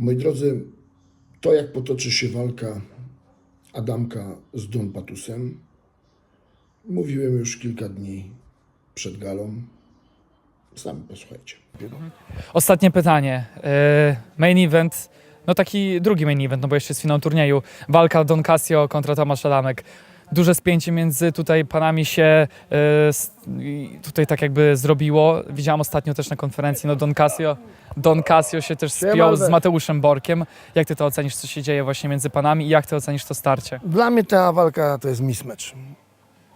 Moi drodzy, to jak potoczy się walka Adamka z Don Patusem, mówiłem już kilka dni przed galą. Sami posłuchajcie. Ostatnie pytanie. E, Main event, no taki drugi main event, no bo jeszcze jest finał turnieju. Walka Don Casio kontra Tomasz Adamek. Duże spięcie między tutaj panami się e, tutaj tak jakby zrobiło. Widziałem ostatnio też na konferencji, no Don Casio, Don Casio się też spiął z Mateuszem Borkiem. Jak ty to ocenisz, co się dzieje właśnie między panami i jak ty ocenisz to starcie? Dla mnie ta walka to jest mismatch.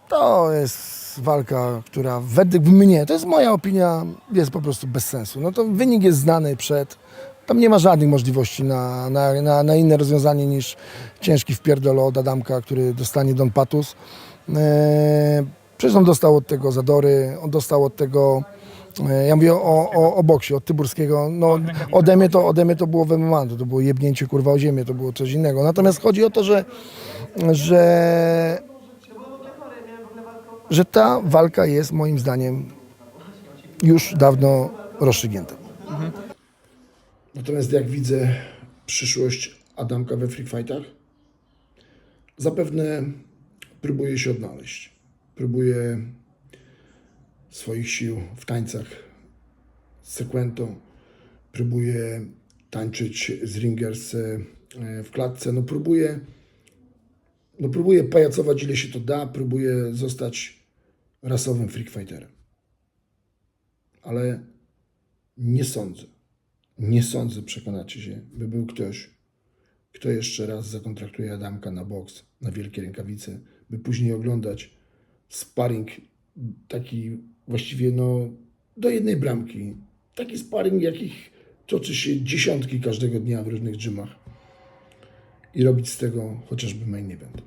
To jest walka, która według mnie, to jest moja opinia, jest po prostu bez sensu. No to wynik jest znany przed. Tam nie ma żadnych możliwości na, na, na, na inne rozwiązanie niż ciężki wpierdol od Adamka, który dostanie Don Patus. Eee, przecież on dostał od tego Zadory, on dostał od tego, e, ja mówię o, o, o boksie, od Tyburskiego. No, ode, mnie to, ode mnie to było w to, było jebnięcie kurwa o ziemię, to było coś innego. Natomiast chodzi o to, że, że, że ta walka jest moim zdaniem już dawno rozstrzygnięta. Natomiast jak widzę przyszłość Adamka we free fightach, zapewne próbuje się odnaleźć. Próbuje swoich sił w tańcach z Sekwento, próbuje tańczyć z Ringers e, w klatce, no próbuje no próbuje pajacować ile się to da, próbuje zostać rasowym freak fighterem. Ale nie sądzę, nie sądzę, przekonacie się, by był ktoś, kto jeszcze raz zakontraktuje Adamka na boks, na wielkie rękawice, by później oglądać sparring taki właściwie no do jednej bramki. Taki sparring, jakich toczy się dziesiątki każdego dnia w różnych gymach i robić z tego chociażby main event.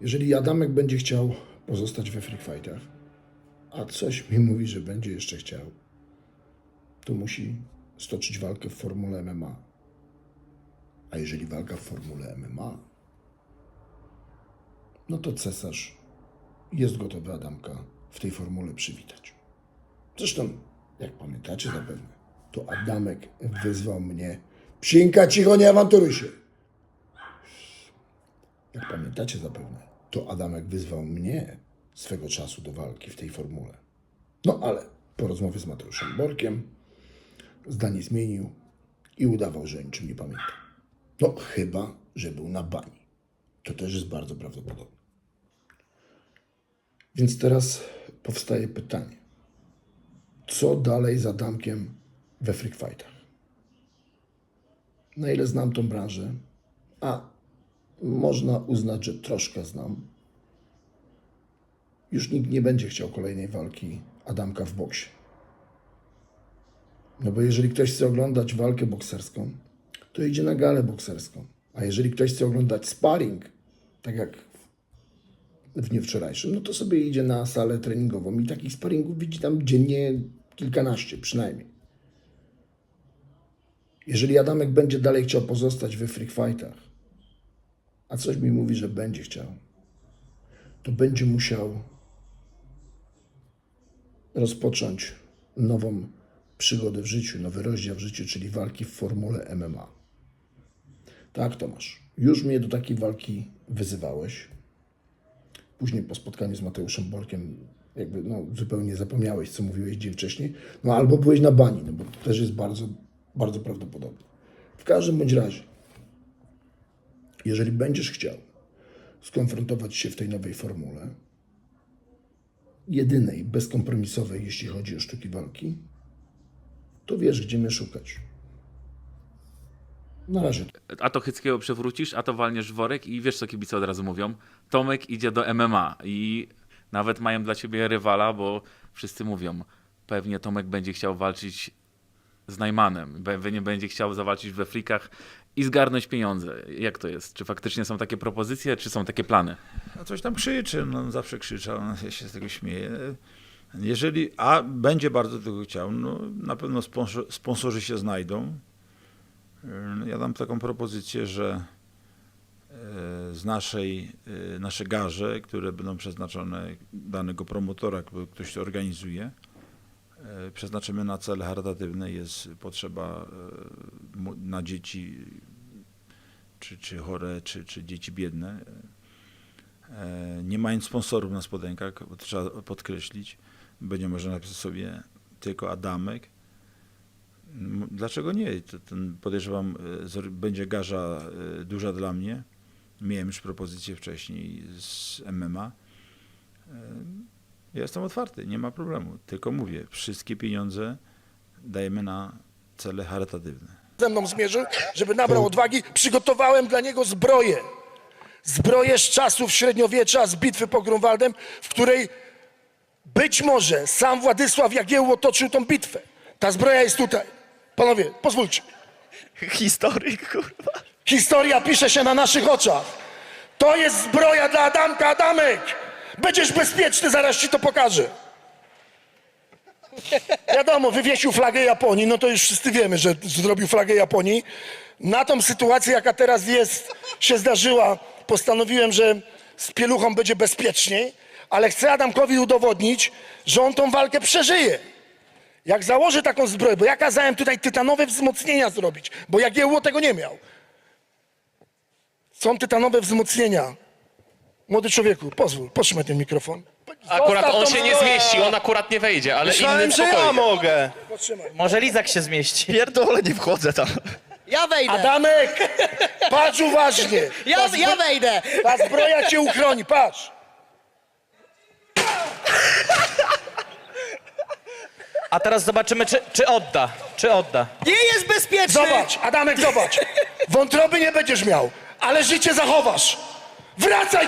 Jeżeli Adamek będzie chciał pozostać we free fightach, a coś mi mówi, że będzie jeszcze chciał, to musi stoczyć walkę w formule MMA. A jeżeli walka w formule MMA, no to cesarz jest gotowy Adamka w tej formule przywitać. Zresztą, jak pamiętacie zapewne, to Adamek wyzwał mnie. Psinka, cicho, nie awanturuj się. Jak pamiętacie zapewne, to Adamek wyzwał mnie swego czasu do walki w tej formule. No ale po rozmowie z Mateuszem Borkiem zdanie zmienił i udawał, że niczym nie pamięta. No chyba, że był na bani. To też jest bardzo prawdopodobne. Więc teraz powstaje pytanie. Co dalej z Adamkiem we freak fightach? Na ile znam tą branżę, a można uznać, że troszkę znam, już nikt nie będzie chciał kolejnej walki Adamka w boksie. No bo jeżeli ktoś chce oglądać walkę bokserską, to idzie na galę bokserską. A jeżeli ktoś chce oglądać sparring, tak jak w dniu wczorajszym, no to sobie idzie na salę treningową i takich sparingów widzi tam dziennie kilkanaście przynajmniej. Jeżeli Adamek będzie dalej chciał pozostać we freak fightach, a coś mi mówi, że będzie chciał, to będzie musiał rozpocząć nową przygodę w życiu, nowy rozdział w życiu, czyli walki w formule MMA. Tak, Tomasz, już mnie do takiej walki wyzywałeś. Później po spotkaniu z Mateuszem Borkiem jakby no, zupełnie zapomniałeś, co mówiłeś dzień wcześniej, no albo byłeś na bani, no bo to też jest bardzo, bardzo prawdopodobne. W każdym bądź razie, jeżeli będziesz chciał skonfrontować się w tej nowej formule, jedynej, bezkompromisowej, jeśli chodzi o sztuki walki, to wiesz, gdzie mnie szukać. Na razie. A to Chyckiego przewrócisz, a to walniesz worek i wiesz, co kibice od razu mówią. Tomek idzie do MMA i nawet mają dla ciebie rywala, bo wszyscy mówią, pewnie Tomek będzie chciał walczyć z Najmanem, pewnie będzie chciał zawalczyć we frikach i zgarnąć pieniądze. Jak to jest? Czy faktycznie są takie propozycje, czy są takie plany? No coś tam krzyczy, no on zawsze krzyczał, ja się z tego śmieję. Jeżeli, a będzie bardzo tego chciał, no na pewno sponsor, sponsorzy się znajdą. No, Ja dam taką propozycję, że e, z naszej, e, nasze garze, które będą przeznaczone danego promotora, ktoś to organizuje, e, przeznaczymy na cele charytatywne. Jest potrzeba e, na dzieci czy, czy chore, czy, czy dzieci biedne. E, Nie mając sponsorów na spodenkach, bo to trzeba podkreślić, będzie można napisać sobie tylko Adamek. Dlaczego nie? Ten, podejrzewam, e, będzie garza e, duża dla mnie. Miałem już propozycję wcześniej z MMA. E, Ja jestem otwarty, nie ma problemu. Tylko mówię, wszystkie pieniądze dajemy na cele charytatywne. ze mną zmierzył, żeby nabrał odwagi. Przygotowałem dla niego zbroję. Zbroję z czasów średniowiecza, z bitwy pod Grunwaldem, w której być może sam Władysław Jagiełło toczył tą bitwę. Ta zbroja jest tutaj. Panowie, pozwólcie. Historyk, kurwa. Historia pisze się na naszych oczach. To jest zbroja dla Adamka. Adamek! Będziesz bezpieczny, zaraz ci to pokażę. Wiadomo, wywiesił flagę Japonii, no to już wszyscy wiemy, że zrobił flagę Japonii. Na tą sytuację, jaka teraz jest, się zdarzyła, postanowiłem, że z pieluchą będzie bezpieczniej, ale chcę Adamkowi udowodnić, że on tą walkę przeżyje. Jak założy taką zbroję, bo ja kazałem tutaj tytanowe wzmocnienia zrobić, bo Jagiełło tego nie miał. Są tytanowe wzmocnienia. Młody człowieku, pozwól, potrzymaj ten mikrofon. Akurat Zostaw on tą się nie zbroję. zmieści, on akurat nie wejdzie, ale Myślałem, inny że ja spokojnie. mogę. Potrzymaj. Może Lizak się zmieści. Pierdolę, nie wchodzę tam. Ja wejdę! Adamek, patrz uważnie. Ja, ja wejdę! ta zbroja cię uchroni, patrz. A teraz zobaczymy, czy, czy odda. Czy odda. Nie jest bezpieczny! Zobacz, Adamek, zobacz. Wątroby nie będziesz miał, ale życie zachowasz. Wracaj